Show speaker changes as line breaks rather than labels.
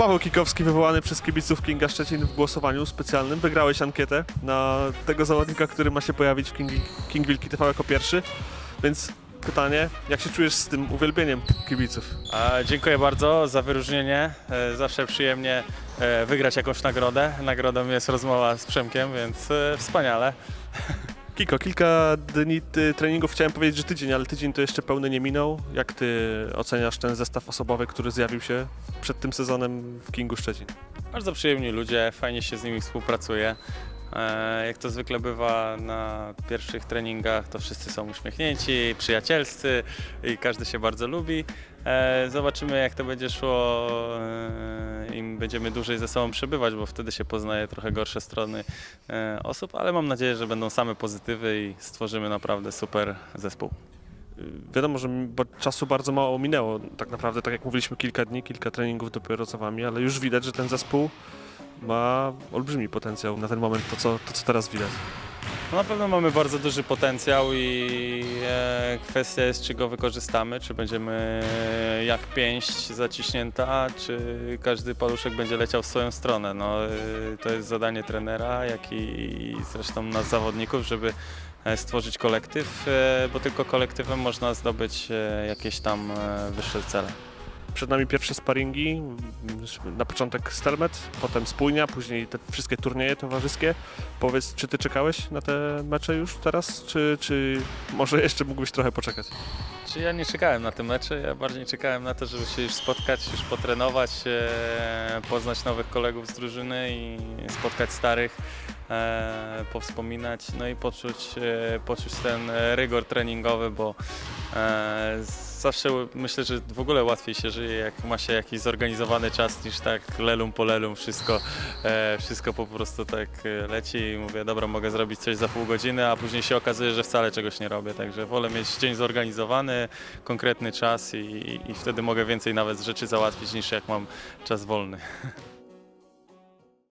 Paweł Kikowski wywołany przez kibiców Kinga Szczecin w głosowaniu specjalnym. Wygrałeś ankietę na tego zawodnika, który ma się pojawić w King, King Wilki TV jako pierwszy. Więc pytanie, jak się czujesz z tym uwielbieniem kibiców?
Dziękuję bardzo za wyróżnienie. E, Zawsze przyjemnie e, wygrać jakąś nagrodę. Nagrodą jest rozmowa z Przemkiem, więc e, wspaniale.
Kiko, kilka dni treningów, chciałem powiedzieć, że tydzień, ale tydzień to jeszcze pełny nie minął. Jak ty oceniasz ten zestaw osobowy, który zjawił się przed tym sezonem w Kingu Szczecin?
Bardzo przyjemni ludzie, fajnie się z nimi współpracuje. E, Jak to zwykle bywa na pierwszych treningach, to wszyscy są uśmiechnięci, przyjacielscy i każdy się bardzo lubi. E, Zobaczymy, jak to będzie szło, e, będziemy dłużej ze sobą przebywać, bo wtedy się poznaje trochę gorsze strony e, osób, ale mam nadzieję, że będą same pozytywy i stworzymy naprawdę super zespół.
Wiadomo, że czasu bardzo mało minęło. Tak naprawdę, tak jak mówiliśmy, kilka dni, kilka treningów dopiero za wami, ale już widać, że ten zespół ma olbrzymi potencjał na ten moment, to co, to, co teraz widać.
No na pewno mamy bardzo duży potencjał i kwestia jest, czy go wykorzystamy, czy będziemy jak pięść zaciśnięta, czy każdy paluszek będzie leciał w swoją stronę. No, e, to jest zadanie trenera, jak i zresztą nas zawodników, żeby e, stworzyć kolektyw, e, bo tylko kolektywem można zdobyć e, jakieś tam wyższe cele.
Przed nami pierwsze sparingi, na początek Stelmet, potem Spójnia, później te wszystkie turnieje towarzyskie. Powiedz, czy ty czekałeś na te mecze już teraz, czy, czy może jeszcze mógłbyś trochę poczekać?
Czy ja nie czekałem na te mecze, ja bardziej czekałem na to, żeby się już spotkać, już potrenować, e, poznać nowych kolegów z drużyny i spotkać starych, e, powspominać, no i poczuć, e, poczuć ten rygor treningowy, bo zawsze myślę, że w ogóle łatwiej się żyje, jak ma się jakiś zorganizowany czas niż tak lelum po lelum, wszystko, e, wszystko po prostu tak e, leci i mówię, dobra, mogę zrobić coś za pół godziny, a później się okazuje, że wcale czegoś nie robię, także wolę mieć dzień zorganizowany, konkretny czas i, i wtedy mogę więcej nawet rzeczy załatwić niż jak mam czas wolny.